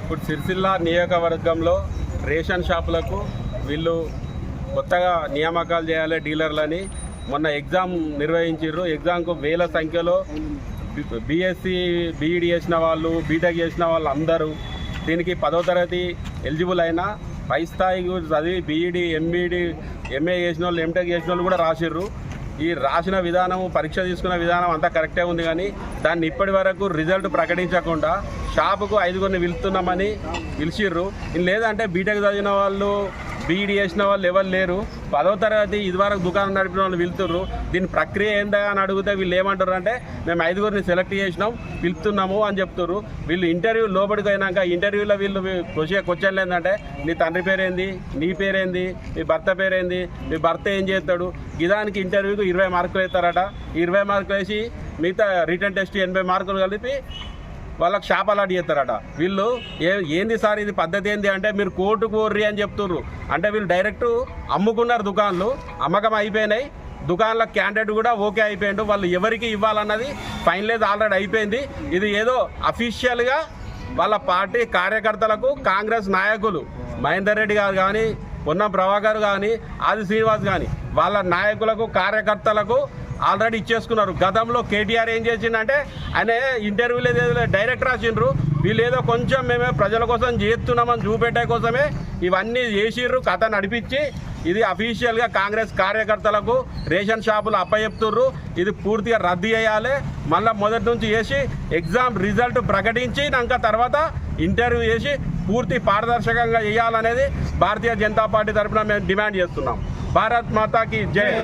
ఇప్పుడు సిరిసిల్ల నియోజకవర్గంలో రేషన్ షాపులకు వీళ్ళు కొత్తగా నియామకాలు చేయాలి డీలర్లని. మొన్న ఎగ్జామ్ నిర్వహించారు ఎగ్జామ్కు వేల సంఖ్యలో బీఎస్సీ బీఈడి చేసిన వాళ్ళు బీటెక్ చేసిన వాళ్ళు అందరూ దీనికి పదో తరగతి ఎలిజిబుల్ అయినా పై స్థాయి చదివి బీఈడి ఎంబీడి ఎంఏ చేసిన వాళ్ళు ఎంటెక్ చేసిన వాళ్ళు కూడా రాసిర్రు. ఈ రాసిన విధానం పరీక్ష తీసుకున్న విధానం అంతా కరెక్టే ఉంది కానీ దాన్ని ఇప్పటి వరకు రిజల్ట్ ప్రకటించకుండా షాపుకు ఐదుగురిని పిలుస్తున్నామని పిలిచిర్రు. లేదంటే బీటెక్ చదివిన వాళ్ళు బీఈడి చేసిన వాళ్ళు ఎవరు లేరు. పదో తరగతి ఇదివరకు దుకాణం నడిపిన వాళ్ళు వెళ్తున్నారు దీని ప్రక్రియ ఏందా అని అడిగితే వీళ్ళు ఏమంటారు అంటే మేము ఐదుగురిని సెలెక్ట్ చేసినాం పిలుపుతున్నాము అని చెప్తుర్రు. వీళ్ళు ఇంటర్వ్యూ లోపలికి అయినాక ఇంటర్వ్యూలో వీళ్ళు క్వశ్చన్ క్వశ్చన్లు ఏంటంటే నీ తండ్రి పేరేంది? నీ పేరేంది? మీ భర్త పేరేంది? మీ భర్త ఏం చేస్తాడు? ఇదానికి ఇంటర్వ్యూకి ఇరవై మార్కులు వేస్తారట. ఇరవై మార్కులు వేసి మిగతా రిటర్న్ టెస్ట్ ఎనభై మార్కులు కలిపి వాళ్ళకి షాప్ అలాట్ చేస్తారట. వీళ్ళు ఏ ఏంది సార్ ఇది పద్ధతి ఏంది అంటే మీరు కోర్టు కోర్రి అని చెప్తుర్రు. అంటే వీళ్ళు డైరెక్ట్ అమ్ముకున్నారు దుకాన్లు అమ్మకం అయిపోయినాయి. దుకాణాల క్యాండిడేట్ కూడా ఓకే అయిపోయిండు. వాళ్ళు ఎవరికి ఇవ్వాలన్నది ఫైనలైజ్ ఆల్రెడీ అయిపోయింది. ఇది ఏదో అఫీషియల్గా వాళ్ళ పార్టీ కార్యకర్తలకు కాంగ్రెస్ నాయకులు మహేందర్ రెడ్డి గారు కానీ పొన్నం ప్రభాకర్ కానీ ఆది శ్రీనివాస్ కానీ వాళ్ళ నాయకులకు కార్యకర్తలకు ఆల్రెడీ ఇచ్చేసుకున్నారు. గతంలో కేటీఆర్ ఏం చేసిందంటే ఆయన ఇంటర్వ్యూలు ఏదో డైరెక్ట్ రాసిండ్రు. వీళ్ళు ఏదో కొంచెం మేమే ప్రజల కోసం చేస్తున్నామని చూపెట్టే కోసమే ఇవన్నీ చేసిర్రు కథ నడిపించి. ఇది అఫీషియల్గా కాంగ్రెస్ కార్యకర్తలకు రేషన్ షాపులు అప్పచెప్తుర్రు. ఇది పూర్తిగా రద్దు చేయాలి. మళ్ళీ మొదటి నుంచి చేసి ఎగ్జామ్ రిజల్ట్ ప్రకటించినాక తర్వాత ఇంటర్వ్యూ చేసి పూర్తి పారదర్శకంగా చేయాలనేది భారతీయ జనతా పార్టీ తరఫున మేము డిమాండ్ చేస్తున్నాం. భారత్ మాతాకి జై.